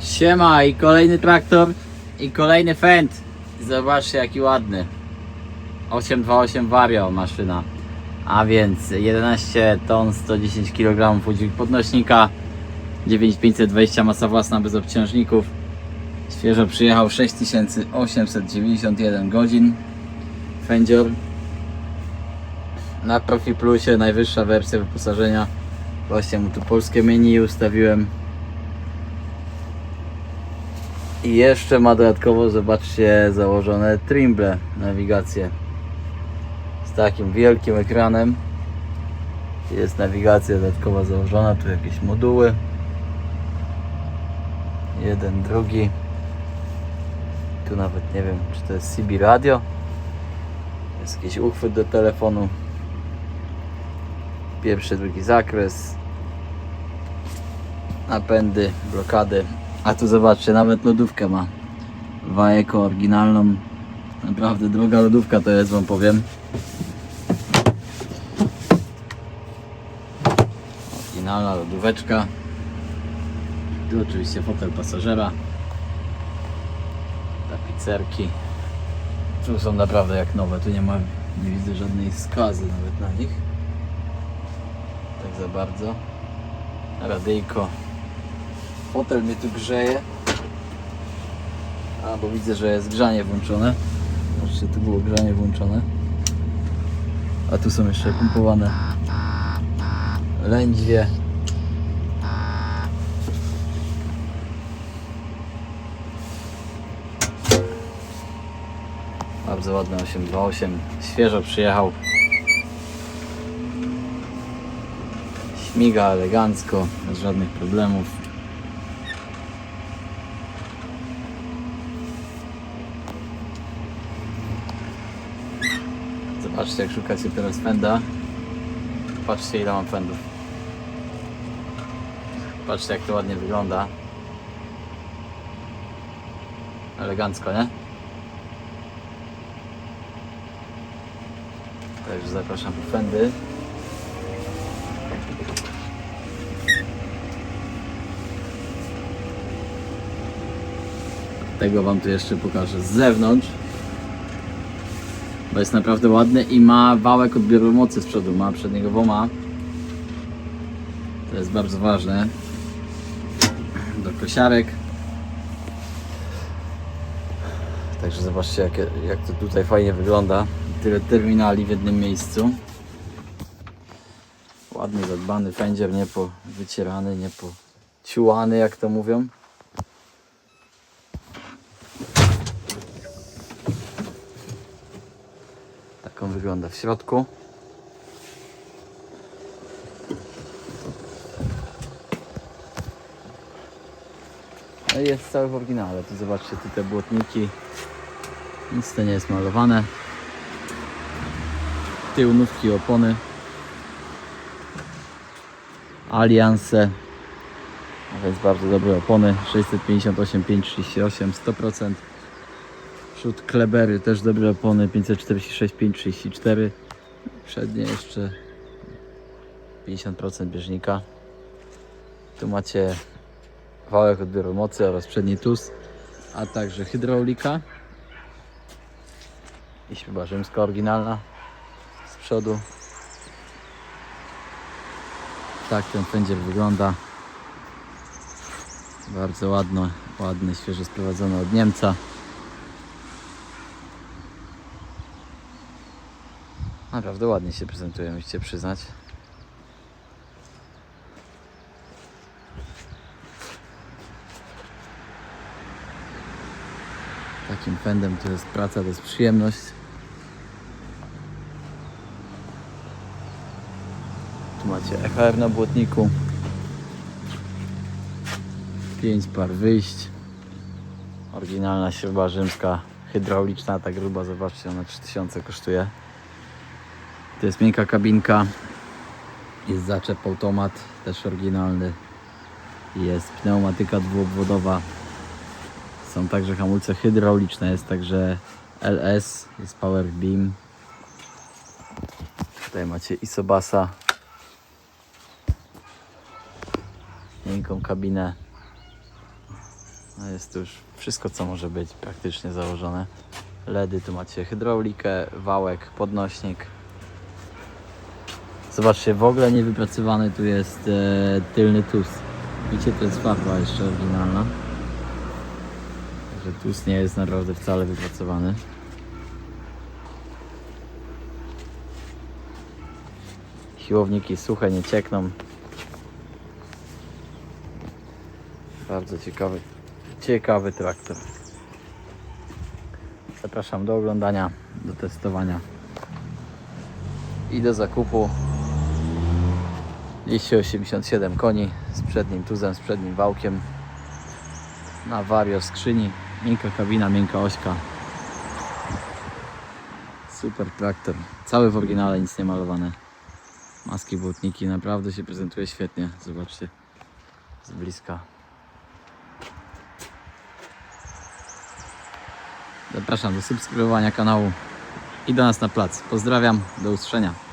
Siema i kolejny traktor i kolejny Fend. Zobaczcie jaki ładny. 828 Vario maszyna. A więc 11 ton 110 kg udźwig podnośnika. 9520 masa własna bez obciążników. Świeżo przyjechał 6891 godzin. Fendzior. Na Profi Plusie najwyższa wersja wyposażenia. Właśnie mu tu polskie menu ustawiłem. I jeszcze ma dodatkowo, zobaczcie, założone trimble nawigację z takim wielkim ekranem. Jest nawigacja dodatkowa założona, tu jakieś moduły. Jeden, drugi. Tu nawet nie wiem, czy to jest CB radio. Jest jakiś uchwyt do telefonu. Pierwszy, drugi zakres. Napędy, blokady. A tu zobaczcie, nawet lodówkę ma. Waeko oryginalną. Naprawdę droga lodówka to jest, wam powiem. Oryginalna lodóweczka. Tu oczywiście fotel pasażera. Tapicerki. Tu są naprawdę jak nowe. Tu nie ma, nie widzę żadnej skazy nawet na nich. Tak za bardzo. Radyjko. Fotel mnie tu grzeje. A, bo widzę, że jest grzanie włączone. Zobaczcie, tu było grzanie włączone. A tu są jeszcze pompowane lędźwie. Bardzo ładny 828. Świeżo przyjechał. Śmiga elegancko, bez żadnych problemów. Zobaczcie jak szukacie teraz fenda. Patrzcie ile mam fendów. Patrzcie jak to ładnie wygląda. Elegancko, nie? Także zapraszam po fendy. Tego wam tu jeszcze pokażę z zewnątrz. Bo jest naprawdę ładny i ma wałek odbioru mocy z przodu, ma przedniego WOMA. To jest bardzo ważne. Do kosiarek. Także zobaczcie jak, jak to tutaj fajnie wygląda. Tyle terminali w jednym miejscu. Ładny, zadbany po wycierany, nie po ciułany jak to mówią. Tak on wygląda w środku. No i jest cały w oryginale. Tu zobaczcie, tu te błotniki. Nic to nie jest malowane. Tył nówki, opony. Alianse. A więc bardzo dobre opony. 658, 538, 100%. Przód Klebery też dobre opony 546, 534. Przednie jeszcze 50% bieżnika. Tu macie wałek odbioru mocy oraz przedni tus, a także hydraulika. I śruba rzymska oryginalna z przodu. Tak ten pędziel wygląda. Bardzo ładno, ładny, świeżo sprowadzony od Niemca. Naprawdę ładnie się prezentuje, musicie przyznać. Takim pędem to jest praca, to jest przyjemność. Tu macie EHR na błotniku. 5 par wyjść. Oryginalna śruba rzymska, hydrauliczna, ta gruba, zobaczcie, ona 3000 kosztuje. To jest miękka kabinka. Jest zaczep automat, też oryginalny. Jest pneumatyka dwuobwodowa. Są także hamulce hydrauliczne, jest także LS, jest Power Beam. Tutaj macie Isobasa. Miękką kabinę. Jest tu już wszystko, co może być praktycznie założone. LEDy, tu macie hydraulikę, wałek, podnośnik. Zobaczcie, w ogóle nie wypracowany tu jest e, tylny tus. Widzicie, to jest farba jeszcze oryginalna. Także tus nie jest naprawdę wcale wypracowany. Siłowniki suche, nie ciekną. Bardzo ciekawy, ciekawy traktor. Zapraszam do oglądania, do testowania i do zakupu. 287 koni z przednim tuzem, z przednim wałkiem na wario skrzyni. Miękka kabina, miękka ośka. Super traktor. Cały w oryginale, nic nie malowane. Maski, błotniki, naprawdę się prezentuje świetnie. Zobaczcie z bliska. Zapraszam do subskrybowania kanału i do nas na plac. Pozdrawiam, do usłyszenia.